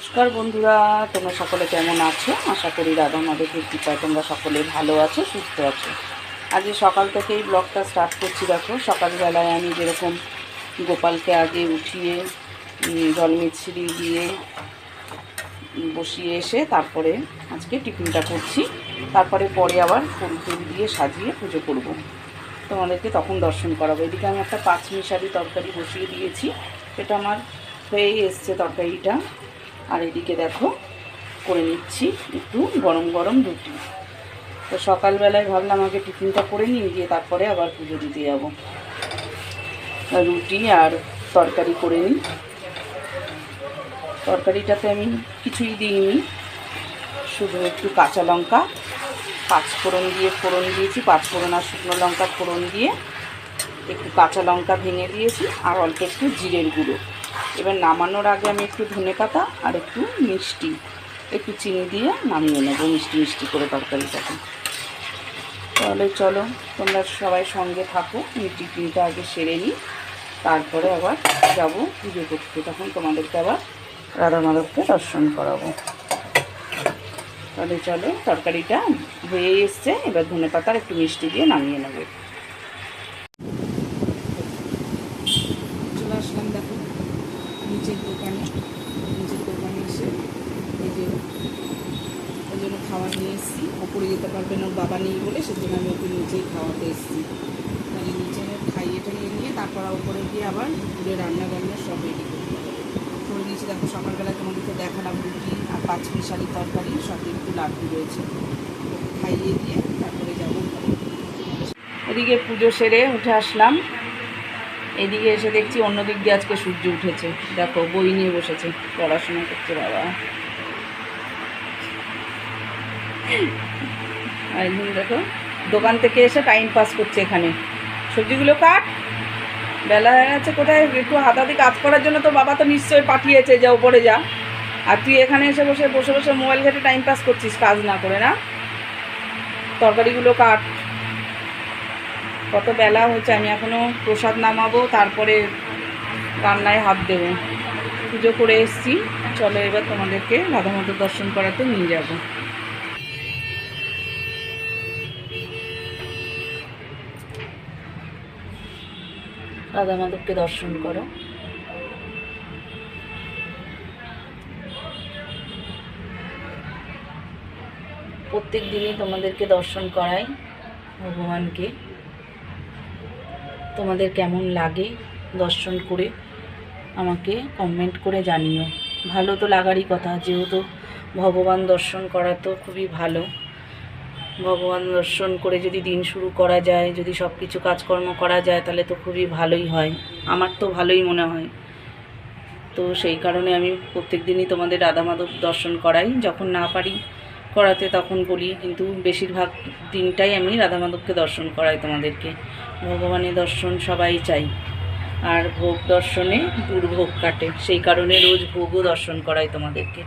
নমস্কার বন্ধুরা, তোমরা সকলে কেমন আছো? আশা করি দাদা আমাদের কৃপায় তোমরা সকলে ভালো আছো, সুস্থ আছো। আজকে সকাল থেকেই ব্লগটা স্টার্ট করছি, দেখো সকালবেলায় আমি যেরকম গোপালকে আগে উঠিয়ে জল মিছরি দিয়ে বসিয়ে এসে তারপরে আজকে টিফিনটা করছি। তারপরে পরে আবার ফুল ফুল দিয়ে সাজিয়ে পুজো করব। তোমাদেরকে তখন দর্শন করাবো। এদিকে আমি একটা পাঁচ মিশালি তরকারি বসিয়ে দিয়েছি। সেটা আমার হয়েই এসছে তরকারিটা। আর এদিকে দেখো, করে নিচ্ছি একটু গরম গরম রুটি। তো সকালবেলায় ভাবলাম আগে টিফিনটা করে নিয়ে গিয়ে তারপরে আবার পুজো দিতে যাব। রুটি আর তরকারি করে নিই। তরকারিটাতে আমি কিছুই দিইনি, শুধু একটু কাঁচা লঙ্কা, পাঁচ ফোড়ন দিয়ে ফোড়ন দিয়েছি, পাঁচ ফোড়ন আর শুকনো লঙ্কা ফোড়ন দিয়ে একটু কাঁচা লঙ্কা ভেঙে দিয়েছি, আর অল্প একটু জিরের গুঁড়ো। এবার নামানোর আগে আমি একটু ধনে পাতা আর একটু মিষ্টি, একটু চিনি দিয়ে নামিয়ে নেব মিষ্টি মিষ্টি করে তরকারিটাকে। তাহলে চলো, তোমরা সবাই সঙ্গে থাকো, আমি টিফিনটা আগে সেরে নিই, তারপরে আবার যাব পুজো করতে। তখন তোমাদেরকে আবার রাধা মাধবকে দর্শন করাবো। তাহলে চলো, তরকারিটা হয়ে এসছে, এবার ধনে পাতার একটু মিষ্টি দিয়ে নামিয়ে নেব চলে আসলাম দেখো নিচের দোকানে নিজের দোকানে এসে এই যে ওই জন্য খাবার নিয়ে এসেছি। ওপরে যেতে পারবে না বাবা নেই বলে সেজন্য আমি ওকে নিচেই খাওয়াতে এসেছি। তাহলে নিচে খাইয়ে টাইয়ে নিয়ে তারপর ওপরে গিয়ে আবার দুপুরে রান্না বান্না সব রেডি করতে করে দিয়েছি দেখো সকালবেলা তোমাদেরকে দেখালাম রুটি আর পাঁচ মিশালি তরকারি সাথে একটু লাড্ডু রয়েছে। খাইয়ে দিয়ে তারপরে যাব এদিকে পুজো সেরে উঠে আসলাম। এদিকে এসে দেখছি অন্য দিক দিয়ে আজকে সূর্য উঠেছে। দেখো, বই নিয়ে বসেছে, পড়াশোনা করছে বাবা। একদিন দেখো, দোকান থেকে এসে টাইম পাস করছে এখানে। সবজিগুলো কাট। বেলা হয়ে গেছে কোথায়? একটু হাতাহাতি কাজ করার জন্য তো বাবা তো নিশ্চয়ই পাঠিয়েছে, যা উপরে যা। আর তুই এখানে এসে বসে বসে বসে মোবাইল ঘেটে টাইম পাস করছিস, কাজ না করে না? তরকারিগুলো কাট। কত বেলা হচ্ছে, আমি এখনও প্রসাদ নামাবো, তারপরে রান্নায় হাত দেবো। পুজো করে এসেছি, চলো এবার তোমাদেরকে রাধা মাধব দর্শন করাতে নিয়ে যাব। রাধা মাধবকে দর্শন করো। প্রত্যেক দিনই তোমাদেরকে দর্শন করাই ভগবানকে। তোমাদের কেমন লাগে দর্শন করে আমাকে কমেন্ট করে জানিও। ভালো তো লাগারই কথা, যেহেতু ভগবান দর্শন করা তো খুবই ভালো। ভগবান দর্শন করে যদি দিন শুরু করা যায়, যদি সব কিছু কাজকর্ম করা যায়, তাহলে তো খুবই ভালোই হয়। আমার তো ভালোই মনে হয়। তো সেই কারণে আমি প্রত্যেক দিনই তোমাদের রাধা মাধব দর্শন করাই। যখন না পারি করাতে তখন বলি, কিন্তু বেশিরভাগ দিনটাই আমি রাধা মাধবকে দর্শন করাই তোমাদেরকে। ভগবানের দর্শন সবাই চাই। আর ভোগ দর্শনে দুর্ভোগ কাটে। সেই কারণে রোজ ভোগও দর্শন করাই তোমাদেরকে।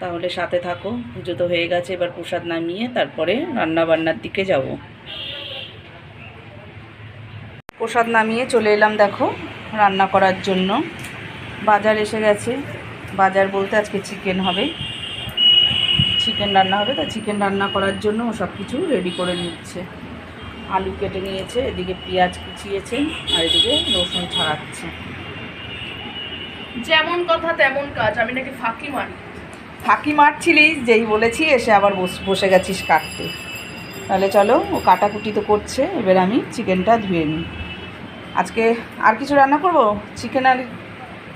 তাহলে সাথে থাকো, পুজো তো হয়ে গেছে, এবার প্রসাদ নামিয়ে তারপরে রান্না বান্নার দিকে যাব। প্রসাদ নামিয়ে চলে এলাম দেখো, রান্না করার জন্য। বাজার এসে গেছে। বাজার বলতে আজকে চিকেন হবে। চিকেন রান্না হবে তা চিকেন রান্না করার জন্য ও সব কিছু রেডি করে নিচ্ছে। আলু কেটে নিয়েছে এদিকে পেঁয়াজ কুচিয়েছে আর এদিকে রসুন ছাড়াচ্ছে। যেমন কথা তেমন কাজ আমি নাকি ফাঁকি মারি। ফাঁকি মারছিলিস যেই বলেছি এসে আবার বস- গেছিস কাটতে। তাহলে চলো ও কাটাকুটি তো করছে এবার আমি চিকেনটা ধুয়ে নিই। আজকে আর কিছু রান্না করব? চিকেন আর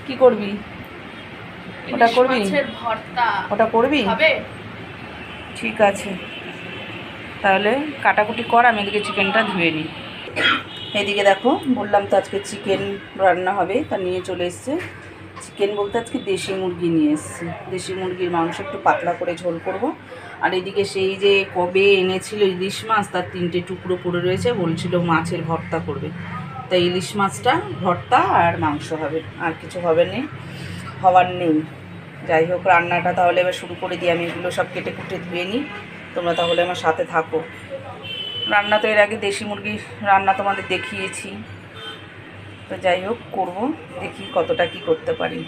কি করবি? ওটা করবি? ভর্তা। ওটা করবি? হবে? ঠিক আছে। তাহলে কাটাকুটি কর, আমি এদিকে চিকেনটা ধুয়ে নিই। এদিকে দেখো, বললাম তো আজকে চিকেন রান্না হবে, তা নিয়ে চলে এসছে। চিকেন বলতে আজকে দেশি মুরগি নিয়ে এসছে। দেশি মুরগির মাংস একটু পাতলা করে ঝোল করব। আর এদিকে সেই যে কবে এনেছিল ইলিশ মাছ, তার তিনটে টুকরো পড়ে রয়েছে, বলছিল মাছের ভর্তা করবে। তাই ইলিশ মাছটা, ভর্তা আর মাংস হবে, আর কিছু হবে নেই, হওয়ার নেই। যাই হোক, রান্নাটা তাহলে এবার শুরু করে দিই। আমি এগুলো সব কেটে কুটে ধুয়ে নিই। তোমরা তাহলে আমার সাথে থাকো। রান্না তো এর আগে দেশি মুরগি রান্না তোমাদের দেখিয়েছি। তো যাই হোক, করব। দেখি কতটা কি করতে পারি।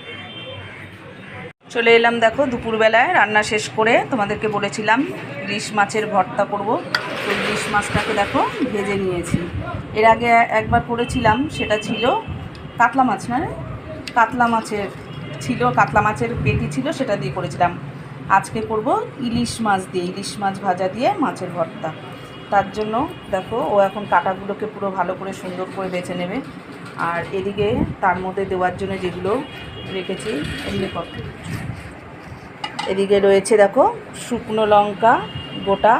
চলে এলাম দেখো, দুপুরবেলায় রান্না শেষ করে তোমাদেরকে বলেছিলাম ইলিশ মাছের ভর্তা করব। তো ইলিশ মাছটাকে দেখো, ভেজে নিয়েছি। এর আগে একবার করেছিলাম, সেটা ছিল কাতলা মাছ, না কাতলা মাছের ছিল, কাতলা মাছের পেটি ছিল, সেটা দিয়ে করেছিলাম। আজকে করব ইলিশ মাছ দিয়ে, ইলিশ মাছ ভাজা দিয়ে মাছের ভর্তা। তার জন্য দেখো, ও এখন কাটাগুলোকে পুরো ভালো করে সুন্দর করে বেছে নেবে। আর এদিকে তার মধ্যে দেওয়ার জন্য যেগুলো রেখেছি এমনি কর এদিকে রয়েছে দেখো, শুকনো লঙ্কা গোটা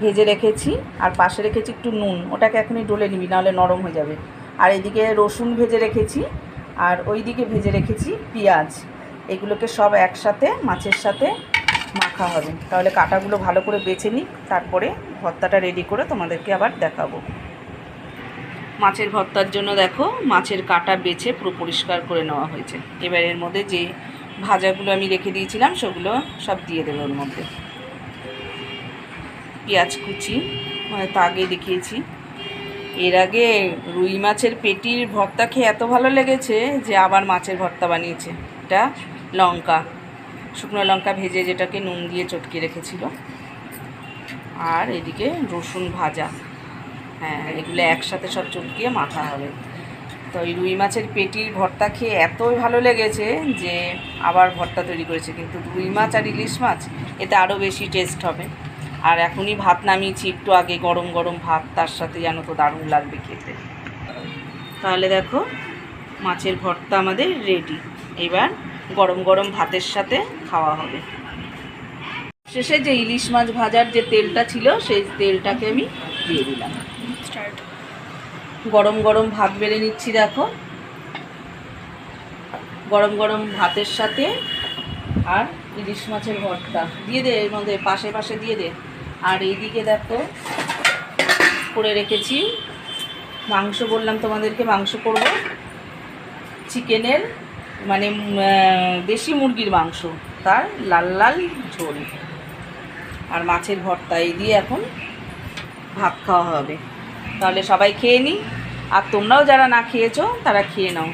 ভেজে রেখেছি, আর পাশে রেখেছি একটু নুন। ওটাকে এখনই ডলে নিবি, নাহলে নরম হয়ে যাবে। আর এদিকে রসুন ভেজে রেখেছি আর ওইদিকে ভেজে রেখেছি পেঁয়াজ। এগুলোকে সব একসাথে মাছের সাথে মাখা হবে। তাহলে কাটাগুলো ভালো করে বেছে নিই তারপরে ভর্তাটা রেডি করে তোমাদেরকে আবার দেখাবো। মাছের ভর্তার জন্য দেখো, মাছের কাটা বেছে পুরো পরিষ্কার করে নেওয়া হয়েছে। এবার এর মধ্যে যে ভাজাগুলো আমি রেখে দিয়েছিলাম, সেগুলো সব দিয়ে দেবো ওর মধ্যে। পেঁয়াজ কুচি মানে তা আগে দেখিয়েছি। এর আগে রুই মাছের পেটির ভর্তা খেয়ে এত ভালো লেগেছে যে আবার মাছের ভর্তা বানিয়েছে। এটা লঙ্কা, শুকনো লঙ্কা ভেজে যেটাকে নুন দিয়ে চটকে রেখেছিল। আর এদিকে রসুন ভাজা। হ্যাঁ এগুলো একসাথে সব চটকিয়ে মাখা হবে। তো এই রুই মাছের পেটির ভর্তা খেয়ে এতই ভালো লেগেছে যে আবার ভর্তা তৈরি করেছে। কিন্তু রুই মাছ আর ইলিশ মাছ, এতে আরও বেশি টেস্ট হবে। আর এখনই ভাত নামিয়েছি একটু আগে গরম গরম ভাত তার সাথে যেন তো দারুণ লাগবে খেতে। তাহলে দেখো মাছের ভর্তা আমাদের রেডি এবার গরম গরম ভাতের সাথে খাওয়া হবে। শেষে যে ইলিশ মাছ ভাজার যে তেলটা ছিল সেই তেলটাকে আমি দিয়ে দিলাম। গরম গরম ভাত বেড়ে নিচ্ছি দেখো। গরম গরম ভাতের সাথে আর ইলিশ মাছের ভর্তা। দিয়ে দে এর মধ্যে পাশে পাশে দিয়ে দে। আর এইদিকে দেখো, করে রেখেছি। মাংস বললাম তোমাদেরকে, মাংস করব। চিকেনের মানে দেশি মুরগির মাংস, তার লাল লাল ঝোল। আর মাছের ভর্তা, এই দিয়ে এখন ভাত খাওয়া হবে। তাহলে সবাই খেয়ে নিই। আর তোমরাও যারা না খেয়েছো, তারা খেয়ে নাও।